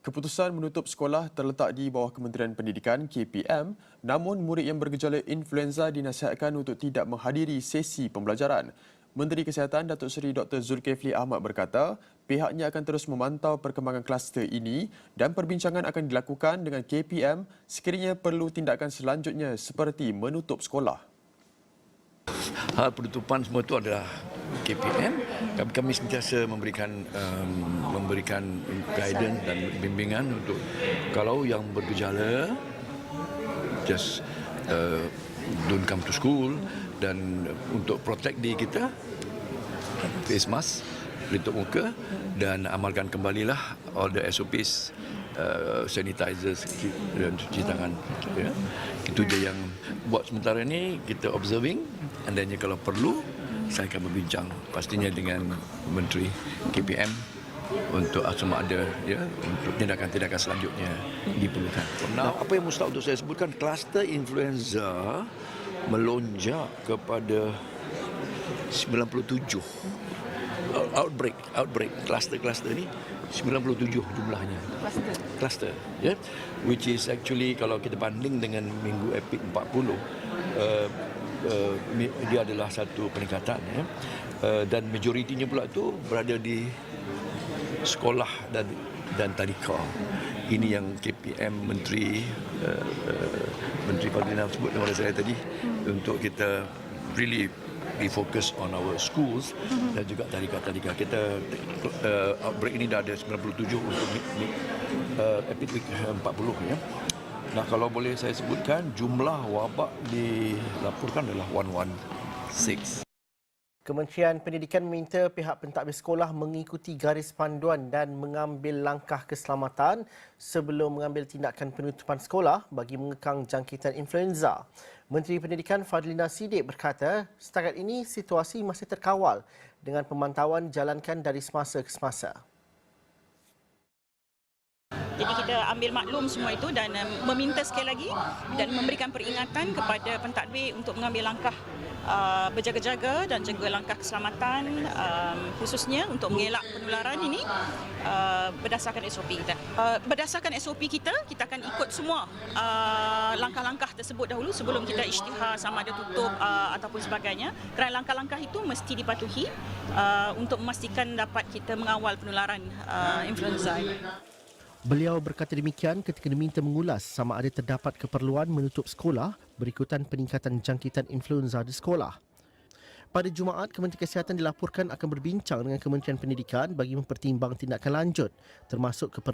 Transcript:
Keputusan menutup sekolah terletak di bawah Kementerian Pendidikan KPM namun murid yang bergejala influenza dinasihatkan untuk tidak menghadiri sesi pembelajaran. Menteri Kesihatan Datuk Seri Dr. Zulkifli Ahmad berkata pihaknya akan terus memantau perkembangan kluster ini dan perbincangan akan dilakukan dengan KPM sekiranya perlu tindakan selanjutnya seperti menutup sekolah. hal penutupan semua itu adalah KPM. Kami, kami sentiasa memberikan um, memberikan guidance dan bimbingan untuk kalau yang bergejala just uh, don't come to school dan untuk protect diri kita face mask pelitup muka dan amalkan kembalilah all the SOPs uh, sanitizer dan cuci tangan ya. itu je yang buat sementara ni kita observing and then kalau perlu saya akan berbincang pastinya dengan menteri KPM untuk sama ada ya untuk tindakan-tindakan selanjutnya diperlukan. Nah, apa yang mustahil untuk saya sebutkan kluster influenza melonjak kepada 97 outbreak outbreak cluster cluster ni 97 jumlahnya cluster cluster ya yeah? which is actually kalau kita banding dengan minggu epic 40 uh, uh, dia adalah satu peningkatan ya uh, dan majoritinya pula tu berada di sekolah dan dan tadika ini yang KPM menteri uh, uh, menteri Fadlina sebut kepada saya tadi untuk kita really be focus on our schools mm-hmm. dan juga tadika-tadika kita uh, outbreak ini dah ada 97 untuk uh, epidemik 40 ya. Nah kalau boleh saya sebutkan jumlah wabak dilaporkan adalah 116. Kementerian Pendidikan meminta pihak pentadbir sekolah mengikuti garis panduan dan mengambil langkah keselamatan sebelum mengambil tindakan penutupan sekolah bagi mengekang jangkitan influenza. Menteri Pendidikan Fadlina Sidik berkata, setakat ini situasi masih terkawal dengan pemantauan jalankan dari semasa ke semasa. Jadi kita ambil maklum semua itu dan meminta sekali lagi dan memberikan peringatan kepada pentadbir untuk mengambil langkah uh, berjaga-jaga dan jaga langkah keselamatan um, khususnya untuk mengelak penularan ini uh, berdasarkan SOP kita. Uh, berdasarkan SOP kita, kita akan ikut semua uh, langkah-langkah tersebut dahulu sebelum kita isytihar sama ada tutup uh, ataupun sebagainya. Kerana langkah-langkah itu mesti dipatuhi uh, untuk memastikan dapat kita mengawal penularan uh, influenza ini. Beliau berkata demikian ketika diminta mengulas sama ada terdapat keperluan menutup sekolah berikutan peningkatan jangkitan influenza di sekolah. Pada Jumaat, Kementerian Kesihatan dilaporkan akan berbincang dengan Kementerian Pendidikan bagi mempertimbang tindakan lanjut termasuk keperluan